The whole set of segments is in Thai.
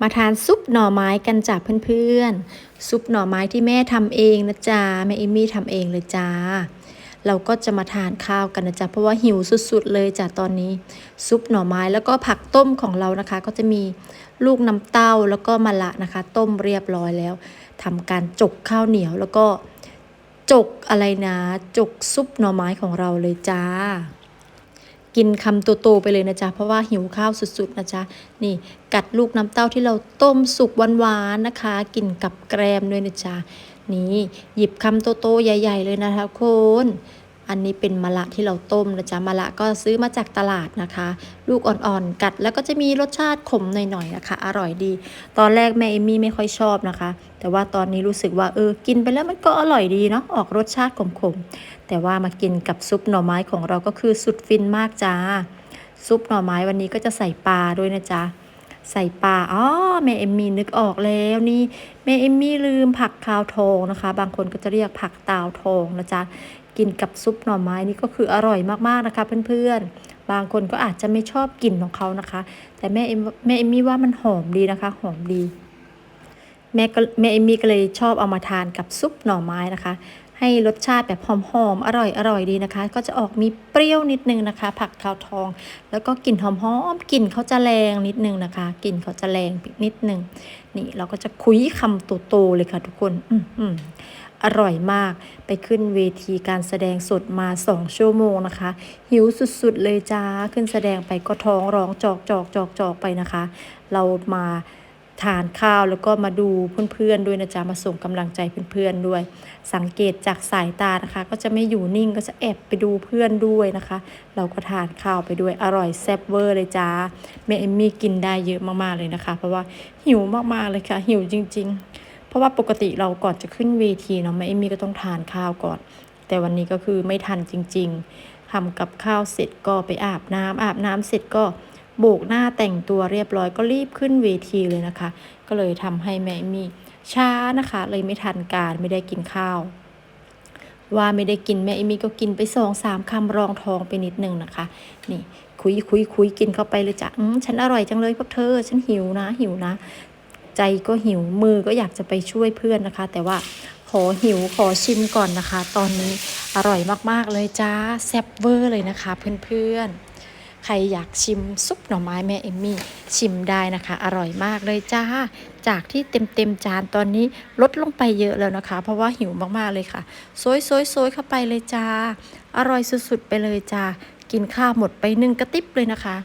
มาทานซุปหน่อไม้กันจ้ะเพื่อนๆ ซุปหน่อไม้ที่แม่ทำเองนะจ๊ะแม่เอมี่ทำเองเลยจ้า เราก็จะมาทานข้าวกันนะจ๊ะเพราะว่าหิวสุดๆเลยจ้ะตอนนี้ ซุปหน่อไม้แล้วก็ผักต้มของเรานะคะ ก็จะมีลูกน้ำเต้าแล้วก็มะละนะคะ ต้มเรียบร้อยแล้วทำการจกข้าวเหนียวแล้วก็จกอะไรนะ จกซุปหน่อไม้ของเราเลยจ้า กินคำโตๆไปเลยนะจ๊ะ เพราะว่าหิวข้าวสุดๆนะจ๊ะ นี่กัดลูกน้ำเต้าที่เราต้มสุกหวานๆนะคะ กินกับแกรมด้วยนะจ๊ะ นี่หยิบคำโตๆใหญ่ ๆ เลยนะคะคุณ อันนี้เป็นมะละที่เราต้มนะจ๊ะมะละก็ซื้อมาจากตลาดนะคะ ลูกอ่อนๆกัดแล้วก็จะมีรสชาติขมหน่อยๆนะคะ อร่อยดี ตอนแรกแม่เอมมี่ไม่ค่อยชอบนะคะ แต่ว่าตอนนี้รู้สึกว่าเออกินไปแล้วมันก็อร่อยดีเนาะออกรสชาติขมๆแต่ว่ามากินกับซุปหน่อไม้ของเราก็คือสุดฟินมากจ้าซุปหน่อไม้วันนี้ก็จะใส่ปลาด้วยนะจ๊ะ ใส่ปลาอ๋อแม่เอมมี่นึกออกแล้วนี่แม่เอมมี่ลืมผักคาวทองนะคะ บางคนก็จะเรียกผักตาวทองนะจ๊ะกินกับซุปหน่อไม้นี่ก็คืออร่อยมากๆนะคะเพื่อนๆ บางคนก็อาจจะไม่ชอบกลิ่นของเขานะคะ แต่แม่เอมแม่เอมมี่ว่ามันหอมดีนะคะ หอมดีแม่ก็แม่เอมมี่ก็เลยชอบเอามาทานกับซุปหน่อไม้นะคะ ให้รสชาติแบบหอมๆ อร่อยอร่อยดีนะคะ ก็จะออกมีเปรี้ยวนิดนึงนะคะ ผักขาวทอง แล้วก็กลิ่นหอมๆกลิ่นเขาจะแรงนิดนึงนะคะกลิ่นเขาจะแรงนิดนึงนี่เราก็จะคุยคำโตๆเลยค่ะทุกคนอืมอืมอร่อยมากไปขึ้นเวทีการแสดงสดมาสองชั่วโมงนะคะ หิวสุดๆเลยจ้าขึ้นแสดงไปก็ท้องร้องจอกจอกจอกจอกไปนะคะ เรามา ทานข้าวแล้วก็มาดูเพื่อนๆด้วยนะจ๊ะมาส่งกำลังใจเพื่อนๆด้วย สังเกตจากสายตานะคะ ก็จะไม่อยู่นิ่งก็จะแอบไปดูเพื่อนด้วยนะคะ เราก็ทานข้าวไปด้วยอร่อยแซ่บเวอร์เลยจ้าแม่เอมมี่กินได้เยอะมากๆเลยนะคะ เพราะว่าหิวมากๆเลยค่ะ หิวจริง ๆ เพราะว่าปกติเราก่อนจะขึ้นเวทีเนาะแม่เอมมี่ก็ต้องทานข้าวก่อน แต่วันนี้ก็คือไม่ทันจริง ๆทำกับข้าวเสร็จก็ไปอาบน้ำอาบน้ำเสร็จก็ โบกหน้าแต่งตัวเรียบร้อยก็รีบขึ้นเวทีเลยนะคะ ก็เลยทำให้แม่มี่ช้านะคะ เลยไม่ทันการไม่ได้กินข้าว ว่าไม่ได้กินแม่เอมี่ก็กินไปสองสามคำรองท้องไปนิดนึงนะคะ นี่คุยคุยคุยกินเข้าไปเลยจ้ะฉันอร่อยจังเลยพวกเธอ ฉันหิวนะ หิวนะ ใจก็หิวมือก็อยากจะไปช่วยเพื่อนนะคะ แต่ว่าขอหิวขอชิมก่อนนะคะ ตอนนี้อร่อยมากๆเลยจ้าแซ่บเวอร์เลยนะคะ เพื่อนๆ ใครอยากชิมซุปหน่อไม้แม่เอมมี่ ชิมได้นะคะ อร่อยมากเลยจ้า จากที่เต็มเต็มจานตอนนี้ลดลงไปเยอะแล้วนะคะ เพราะว่าหิวมากๆเลยค่ะโซยโซยโซยเข้าไปเลยจ้า อร่อยสุดๆไปเลยจ้า กินข้าวหมดไปหนึ่งกระติบเลยนะคะ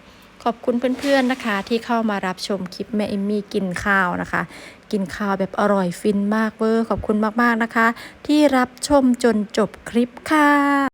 ขอบคุณเพื่อนๆนะคะ ที่เข้ามารับชมคลิปแม่เอมมี่กินข้าวนะคะกินข้าวแบบอร่อยฟินมากเวอร์ขอบคุณมากๆนะคะ ที่รับชมจนจบคลิปค่ะ